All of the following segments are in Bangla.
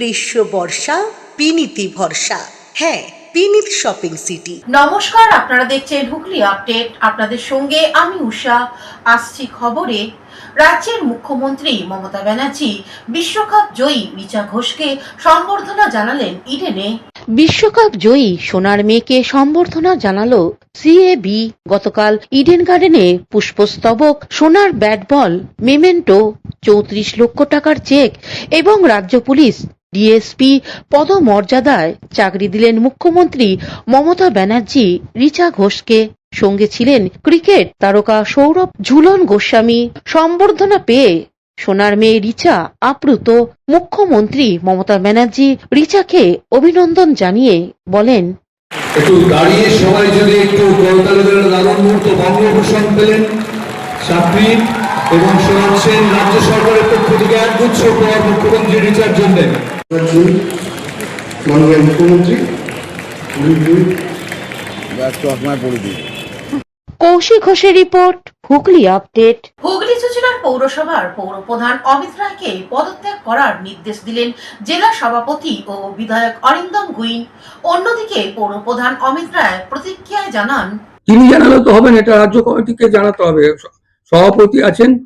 গ্রীষ্ম বর্ষা বিনীতি ভরসা। হ্যাঁ বিনীত শপিং সিটি। নমস্কার আপনারা দেখছেন হুগলি আপডেট। আপনাদের সঙ্গে আমি উষা। আসছি খবরে। রাজ্যের মুখ্যমন্ত্রী মমতা ব্যানার্জি বিশ্বকাপ জয়ী রিচা ঘোষকে সম্বর্ধনা জানালেন ইডেনে। বিশ্বকাপ জয়ী সোনার মেয়েকে সম্বর্ধনা জানালো সিএবি গতকাল ইডেন গার্ডেনে পুষ্পস্তবক সোনার ব্যাট বল মেমেন্টো চৌত্রিশ লক্ষ টাকার চেক এবং রাজ্য পুলিশ ডিএসপি পদমর্যাদায় চাকরি দিলেন মুখ্যমন্ত্রী মমতা ব্যানার্জি, রিচা ঘোষকে। সঙ্গে ছিলেন ক্রিকেট তারকা সৌরভ ঝুলন গোস্বামী। সম্বর্ধনা পেয়ে সোনার মেয়ে রিচা আপ্লুত। মুখ্যমন্ত্রী মমতা ব্যানার্জি রিচাকে অভিনন্দন জানিয়ে বলেন, একটু দাঁড়িয়ে সবাই যদি একটু দারুণ মুহূর্ত বঙ্গভূষণ পেলেন এবং শোনাচ্ছেন রাজ্য সরকারের পক্ষ থেকে একগুচ্ছ পর মুখ্যমন্ত্রী রিচার্ড মাননীয় মুখ্যমন্ত্রী দিই কৌশিক ঘোষের রিপোর্ট হুগলি আপডেট। হুগলি চুচুড়ার পৌরসভার পৌরপ্রধান অমিত রায়কে পদত্যাগ করার নির্দেশ দিলেন জেলা সভাপতি ও বিধায়ক অরিন্দম গুইন। অন্যদিকে পৌরপ্রধান অমিত রায় প্রতিক্রিয়ায় জানান তিনি জানালে তো হবে না এটা রাজ্য কমিটিকে জানাতে হবে। সভাপতি আছেন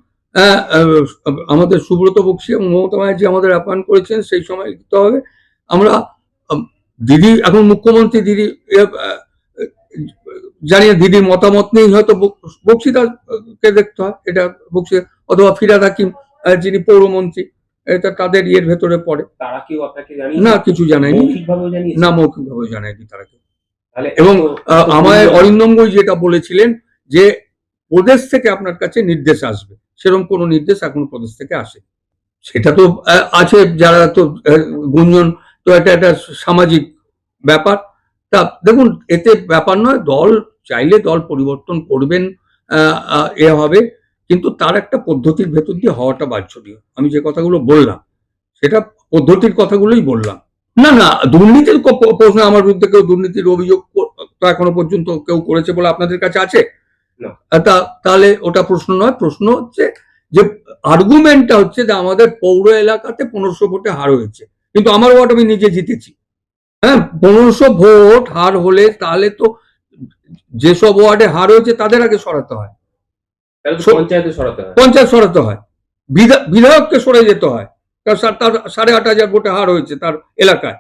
আমাদের সুব্রত বক্সি এবং মমতা ব্যানার্জি আমাদের আহ্বান করেছেন সেই সময় লিখতে হবে। আমরা দিদি এখন মুখ্যমন্ত্রী দিদি জানিয়ে দিদির মতামত নেই হয়তো বক- বক্সিদাকে দেখতে হয় এটা বক্সি অথবা ফিরাদ হাকিম যিনি পৌরমন্ত্রী এটা তাদের ইয়ের ভেতরে পড়ে। তারা কেউ আপনাকে না কিছু জানায়নি। না মৌখিকভাবে জানায়নি তারা কেউ। এবং আমায় অরিন্দম যেটা বলেছিলেন যে প্রদেশ থেকে আপনার কাছে নির্দেশ আসবে। সেরকম কোনো নির্দেশ এখন প্রদেশ থেকে আসে। সেটা তো আছে যারা তো গুঞ্জন, তো এটা একটা সামাজিক ব্যাপার। তা দেখুন, এতে ব্যাপার নয়, দল চাইলে দল পরিবর্তন করবেন এ হবে। কিন্তু তার একটা পদ্ধতির ভেতর দিয়ে হওয়াটা বাঞ্ছনীয়। আমি যে কথাগুলো বললাম, সেটা পদ্ধতির কথাগুলোই বললাম। না না, দুর্নীতির প্রশ্ন আমার বিরুদ্ধে কেউ দুর্নীতির অভিযোগ তো এখনও পর্যন্ত কেউ করেছে বলে আপনাদের কাছে আছে? তাহলে ওটা প্রশ্ন নয় প্রশ্ন হচ্ছে যে আর্গুমেন্টটা হচ্ছে যে আমাদের পৌর এলাকাতে পনেরোশো ভোটে হার হয়েছে। কিন্তু আমার ভোট আমি নিজে জিতেছি। হ্যাঁ পনেরোশো ভোট হার হলে তাহলে তো যেসব ওয়ার্ডে হার হয়েছে তাদের আগে সরাতে হয়। পঞ্চায়েতে সরাতে হয়। পঞ্চায়েত সরাতে হয়। বিধায়ককে সরে যেতে হয়। তার সাড়ে আট হাজার ভোটে হার হয়েছে তার এলাকায়।